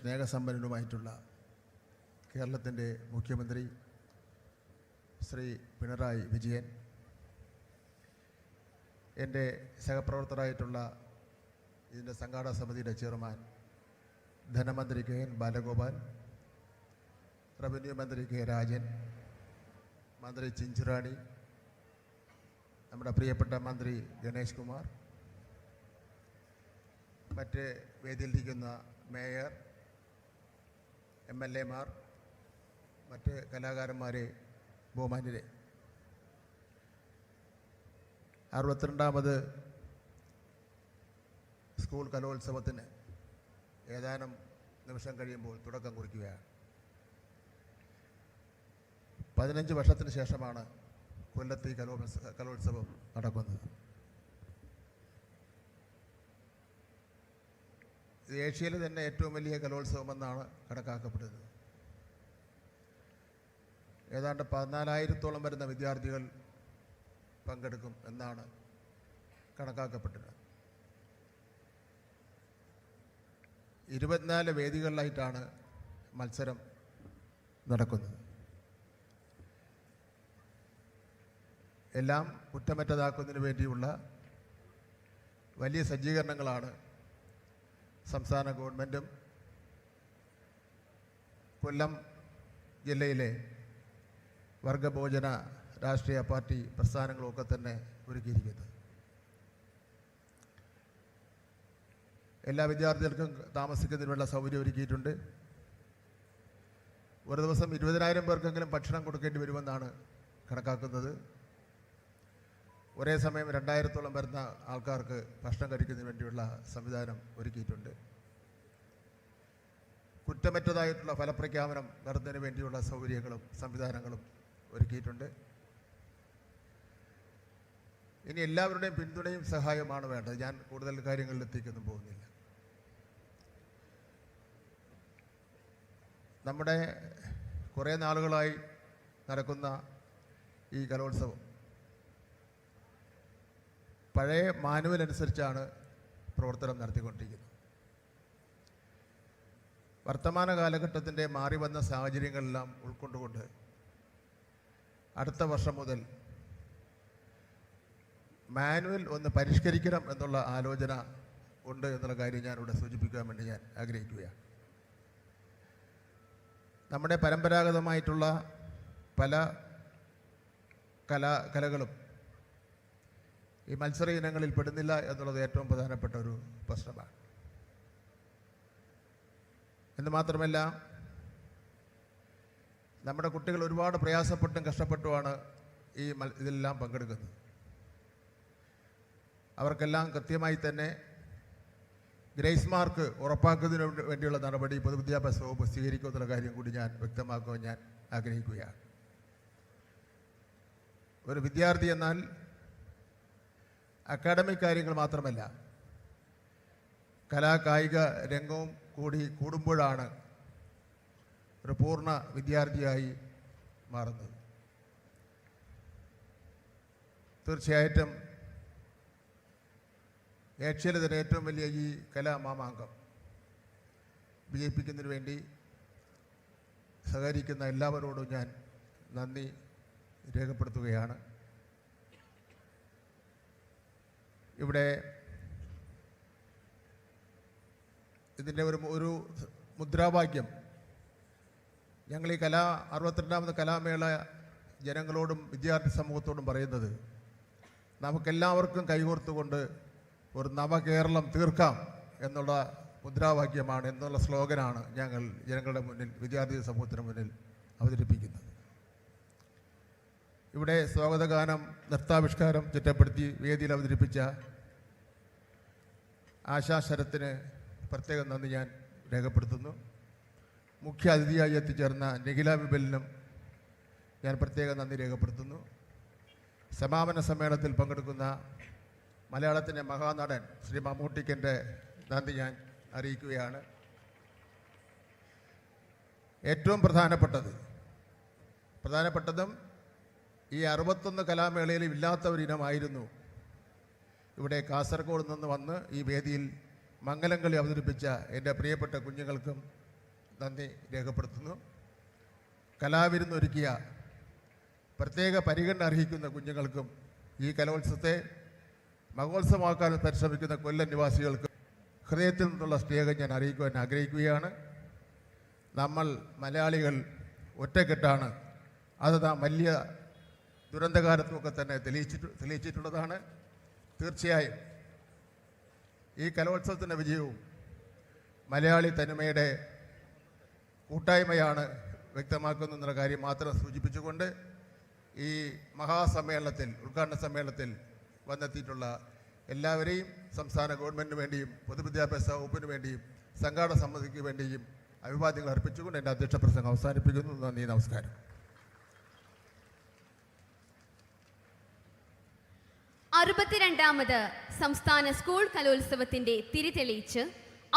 സ്നേഹസമ്പന്നനുമായിട്ടുള്ള കേരളത്തിന്റെ മുഖ്യമന്ത്രി ശ്രീ പിണറായി വിജയൻ എന്റെ സഹപ്രവർത്തകരായിട്ടുള്ള ഇതിന്റെ സംഘാടക സമിതിയുടെ ചെയർമാൻ ധനമന്ത്രി കെ എൻ ബാലഗോപാൽ റവന്യൂ മന്ത്രി കെ രാജൻ മന്ത്രി ചിഞ്ചുറാണി നമ്മുടെ പ്രിയപ്പെട്ട മന്ത്രി ഗണേഷ് കുമാർ മറ്റ് വേദിയിലിരിക്കുന്ന മേയർ എം എൽ എമാർ മറ്റ് കലാകാരന്മാരെ ബഹുമാന്യരെ. അറുപത്തിരണ്ടാമത് സ്കൂൾ കലോത്സവത്തിന് ഏതാനും നിമിഷം കഴിയുമ്പോൾ തുടക്കം കുറിക്കുകയാണ്. പതിനഞ്ച് വർഷത്തിന് ശേഷമാണ് കൊല്ലത്ത് ഈ കലോത്സവം നടക്കുന്നത്. ഏഷ്യയിലെ തന്നെ ഏറ്റവും വലിയ കലോത്സവമെന്നാണ് കണക്കാക്കപ്പെടുന്നത്. ഏതാണ്ട് പതിനാലായിരത്തോളം വരുന്ന വിദ്യാർത്ഥികൾ പങ്കെടുക്കും എന്നാണ് കണക്കാക്കപ്പെട്ടത്. ഇരുപത്തിനാല് വേദികളിലായിട്ടാണ് മത്സരം നടക്കുന്നത്. എല്ലാം കുറ്റമറ്റതാക്കുന്നതിന് വേണ്ടിയുള്ള വലിയ സജ്ജീകരണങ്ങളാണ് സംസ്ഥാന ഗവൺമെന്റും കൊല്ലം ജില്ലയിലെ വർഗഭോജന രാഷ്ട്രീയ പാർട്ടി പ്രസ്ഥാനങ്ങളുമൊക്കെ തന്നെ ഒരുക്കിയിരിക്കുന്നത് എല്ലാ വിദ്യാർത്ഥികൾക്കും താമസിക്കുന്നതിനുള്ള സൗകര്യം ഒരുക്കിയിട്ടുണ്ട്. ഒരു ദിവസം ഇരുപതിനായിരം പേർക്കെങ്കിലും ഭക്ഷണം കൊടുക്കേണ്ടി വരുമെന്നാണ് കണക്കാക്കുന്നത്. ഒരേ സമയം രണ്ടായിരത്തോളം വരുന്ന ആൾക്കാർക്ക് ഭക്ഷണം കഴിക്കുന്നതിന് വേണ്ടിയുള്ള സംവിധാനം ഒരുക്കിയിട്ടുണ്ട്. കുറ്റമറ്റതായിട്ടുള്ള ഫലപ്രഖ്യാപനം നടത്തുന്നതിന് വേണ്ടിയുള്ള സൗകര്യങ്ങളും സംവിധാനങ്ങളും ഒരുക്കിയിട്ടുണ്ട്. ഇനി എല്ലാവരുടെയും പിന്തുണയും സഹായമാണ് വേണ്ടത്. ഞാൻ കൂടുതൽ കാര്യങ്ങളിൽ കാര്യങ്ങളിലെത്തിക്കൊന്നും പോകുന്നില്ല. നമ്മുടെ കുറേ നാളുകളായി നടക്കുന്ന ഈ കലോത്സവം പഴയ മാനുവൽ അനുസരിച്ചാണ് പ്രവർത്തനം നടത്തിക്കൊണ്ടിരിക്കുന്നത്. വർത്തമാന കാലഘട്ടത്തിന്റെ മാറി വന്ന സാഹചര്യങ്ങളെല്ലാം ഉൾക്കൊണ്ടുകൊണ്ട് അടുത്ത വർഷം മുതൽ മാനുവൽ ഒന്ന് പരിഷ്കരിക്കണം എന്നുള്ള ആലോചന ഉണ്ട് എന്നുള്ള കാര്യം ഞാനിവിടെ സൂചിപ്പിക്കാൻ വേണ്ടി ഞാൻ ആഗ്രഹിക്കുകയാണ്. നമ്മുടെ പരമ്പരാഗതമായിട്ടുള്ള പല കലാ കലകളും ഈ മത്സര ഇനങ്ങളിൽ പെടുന്നില്ല എന്നുള്ളത് ഏറ്റവും പ്രധാനപ്പെട്ട ഒരു പ്രശ്നമാണ്. എന്ന് മാത്രമല്ല നമ്മുടെ കുട്ടികൾ ഒരുപാട് പ്രയാസപ്പെട്ടും കഷ്ടപ്പെട്ടുമാണ് ഈ മൽ ഇതിലെല്ലാം പങ്കെടുക്കുന്നത്. അവർക്കെല്ലാം കൃത്യമായി തന്നെ ഗ്രേസ് മാർക്ക് ഉറപ്പാക്കുന്നതിന് വേണ്ടിയുള്ള നടപടി പൊതുവിദ്യാഭ്യാസ വകുപ്പ് സ്വീകരിക്കുമെന്നുള്ള കാര്യം കൂടി ഞാൻ വ്യക്തമാക്കുവാൻ ഞാൻ ആഗ്രഹിക്കുകയാണ്. ഒരു വിദ്യാർത്ഥി എന്നാൽ അക്കാഡമിക് കാര്യങ്ങൾ മാത്രമല്ല കലാകായിക രംഗവും കൂടി കൂടുമ്പോഴാണ് ഒരു പൂർണ വിദ്യാർത്ഥിയായി മാറുന്നത്. തീർച്ചയായിട്ടും ഏഷ്യയിലെ ഏറ്റവും വലിയ ഈ കലാമാമാങ്കം വിജയിപ്പിക്കുന്നതിന് വേണ്ടി സഹകരിക്കുന്ന എല്ലാവരോടും ഞാൻ നന്ദി രേഖപ്പെടുത്തുകയാണ്. ഇവിടെ ഇതിന്റെ ഒരു ഒരു മുദ്രാവാക്യം. ഞങ്ങൾ ഈ കലാ അറുപത്തിരണ്ടാമത് കലാമേള ജനങ്ങളോടും വിദ്യാർത്ഥി സമൂഹത്തോടും പറയുന്നത് നമുക്കെല്ലാവർക്കും കൈകോർത്തുകൊണ്ട് ഒരു നവകേരളം തീർക്കാം എന്നുള്ള മുദ്രാവാക്യമാണ് എന്നുള്ള സ്ലോഗനാണ് ഞങ്ങൾ ജനങ്ങളുടെ മുന്നിൽ വിദ്യാർത്ഥി സമൂഹത്തിന് മുന്നിൽ അവതരിപ്പിക്കുന്നത്. ഇവിടെ സ്വാഗതഗാനം നൃത്താവിഷ്കാരം ചിട്ടപ്പെടുത്തി വേദിയിൽ അവതരിപ്പിച്ച ആശാശരത്തിന് പ്രത്യേകം നന്ദി ഞാൻ രേഖപ്പെടുത്തുന്നു. മുഖ്യ അതിഥിയായി എത്തിച്ചേർന്ന നിഖില വിബലിനും ഞാൻ പ്രത്യേകം നന്ദി രേഖപ്പെടുത്തുന്നു. സമാപന സമ്മേളനത്തിൽ പങ്കെടുക്കുന്ന മലയാളത്തിന്റെ മഹാനടൻ ശ്രീ മമ്മൂട്ടിക്കന്റെ നന്ദി ഞാൻ അറിയിക്കുകയാണ്. ഏറ്റവും പ്രധാനപ്പെട്ടത് പ്രധാനപ്പെട്ടതും ഈ അറുപത്തൊന്ന് കലാമേളയിൽ ഇല്ലാത്ത ഒരു ഇനമായിരുന്നു. ഇവിടെ കാസർഗോഡ് നിന്ന് വന്ന് ഈ വേദിയിൽ മംഗലം കളി അവതരിപ്പിച്ച എന്റെ പ്രിയപ്പെട്ട കുഞ്ഞുങ്ങൾക്കും നന്ദി രേഖപ്പെടുത്തുന്നു. കലാവിരുന്നൊരുക്കിയ പ്രത്യേക പരിഗണന അർഹിക്കുന്ന കുഞ്ഞുങ്ങൾക്കും ഈ കലോത്സവത്തെ മഹോത്സവമാക്കാൻ പരിശ്രമിക്കുന്ന കൊല്ലം നിവാസികൾക്കും ഹൃദയത്തിൽ നിന്നുള്ള സ്നേഹം ഞാൻ അറിയിക്കുവാൻ ആഗ്രഹിക്കുകയാണ്. നമ്മൾ മലയാളികൾ ഒറ്റക്കെട്ടാണ്. അത് നാം വലിയ ദുരന്തകാലത്തുമൊക്കെ തന്നെ തെളിയിച്ചിട്ട് തെളിയിച്ചിട്ടുള്ളതാണ്. തീർച്ചയായും ഈ കലോത്സവത്തിന്റെ വിജയവും മലയാളി തനിമയുടെ കൂട്ടായ്മയാണ് വ്യക്തമാക്കുന്നെന്നുള്ള കാര്യം മാത്രം സൂചിപ്പിച്ചുകൊണ്ട് ഈ മഹാസമ്മേളനത്തിൽ ഉദ്ഘാടന സമ്മേളനത്തിൽ വന്നെത്തിയിട്ടുള്ള എല്ലാവരെയും സംസ്ഥാന ഗവൺമെന്റിന് വേണ്ടിയും പൊതുവിദ്യാഭ്യാസ വകുപ്പിന് വേണ്ടിയും സംഘാടന സമിതിക്ക് വേണ്ടിയും അഭിവാദ്യങ്ങൾ അർപ്പിച്ചുകൊണ്ട് എന്റെ അധ്യക്ഷ പ്രസംഗം അവസാനിപ്പിക്കുന്നു. നന്ദി നമസ്കാരം. അറുപത്തിരണ്ടാമത് സംസ്ഥാന സ്കൂൾ കലോത്സവത്തിന്റെ തിരിതെളിയിച്ച്